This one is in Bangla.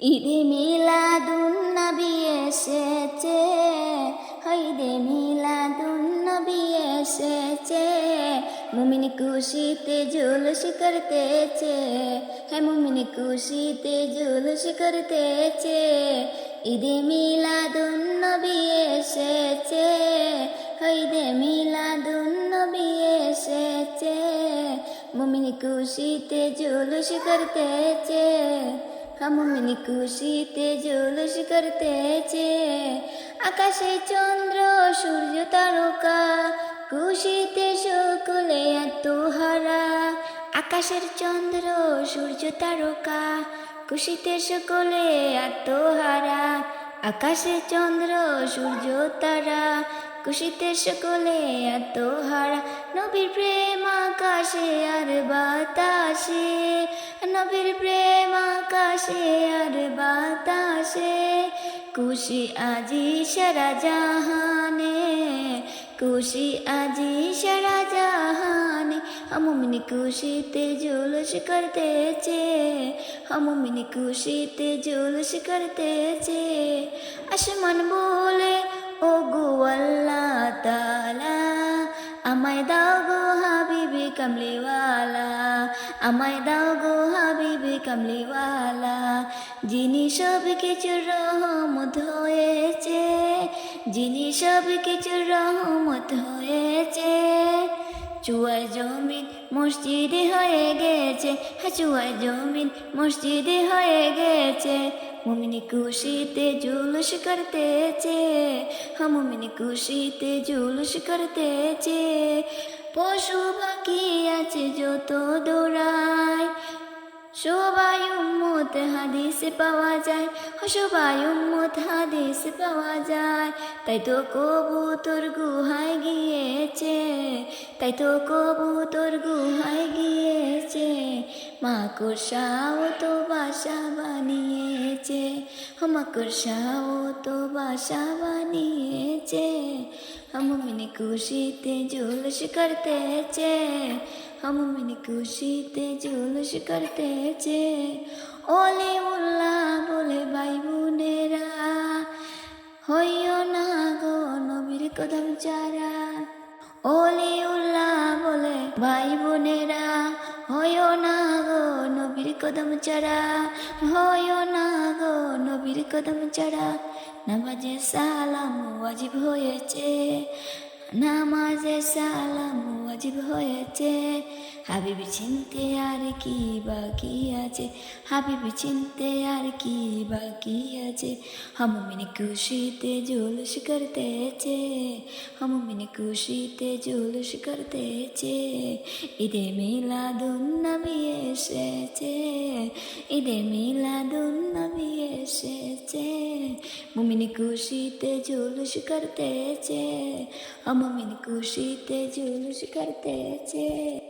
ঈদে মিলাদুন নবী এসেছে, ঈদে মিলাদুন নবী এসেছে। মুমিন খুশিতে জুলুস করতেছে, হে মুমিন খুশিতে জুলুস করতেছে। ঈদে মিলাদুন নবী এসেছে, ঈদে মিলাদুন নবী এসেছে। মুমিন খুশিতে জুলুস করতেছে হামুমিন খুশিতে জুলুস করতেছে আকাশে চন্দ্র সূর্য তারকা খুশিতে সকলে আত্মহারা। আকাশের চন্দ্র সূর্য তারকা খুশিতে সকলে আত্মহারা। আকাশে চন্দ্র সূর্য তারা খুশিতে সকলে আত্মহারা। নবীর প্রেম আকাশে আর বাতাসে নবীর প্রেম আকাশে আর বাতাসে, খুশি আজি সারা জাহানে, খুশি আজি সারা জাহানে, হামুমিনি খুশিতে জুলুস করতেছে, হামুমিনি খুশিতে জুলুস করতেছে, আসমান বলে ও গো আল্লাহ তালা আমায় দাও গো কামলিওয়ালা। আমায় দাও গো হাবিবি কামলিওয়ালা। যিনি সব কিছুর রহমত হয়েছে, যিনি সব কিছুর রহমত হয়েছে চুয়ায় জমিন মসজিদে হয়ে গেছে হ্যাঁ চুয়ায় জমিন মসজিদে হয়ে গেছে। মুমিনি খুশিতে জুলুস করতেছে হ্যাঁ মুমিনি খুশিতে জুলুস করতেছে। পশু পাখি আছে যত দৌড়ায় সবাই উম্মত, হাদিসে পাওয়া যায়। সবাই উম্মত, হাদিসে পাওয়া যায়। তাই তো কবুতর গুহায় গিয়েছে, তাই তো কবুতর গুহায় গিয়েছে। মাকড়সাও তো বাসা বানিয়েছে মাকড়সাও তো বাসা বানিয়েছে হামিনি খুশিতে জুলুস করতেছে হামিনি খুশিতে জুলুস করতেছে। ওলে উল্লাহ বলে, ভাই বোনেরা, হইও না গো নবীর কদম চারা। ওলে উল্লাহ বলে, ভাই বোনেরা কদম চড়া ভয় না গো নবীর কদম চড়া। নামাজে সালাম ওয়াজিব হয়েছে, নামাজে সালাম ওয়াজিব হয়েছে। হাবিবি চিনতে আর কি বাকি আছে? হাবিবি চিনতে আর কি বাকি আছে? হামুমিনি খুশিতে জুলুস করতেছে। হামুমিনি খুশিতে জুলুস করতেছে। ঈদে মিলাদুন নবী এসেছে। ঈদে মিলাদুন নবী এসেছে। মুমিনি খুশিতে জুলুস করতেছে। মুমিনি খুশিতে জুলুস করতেছে।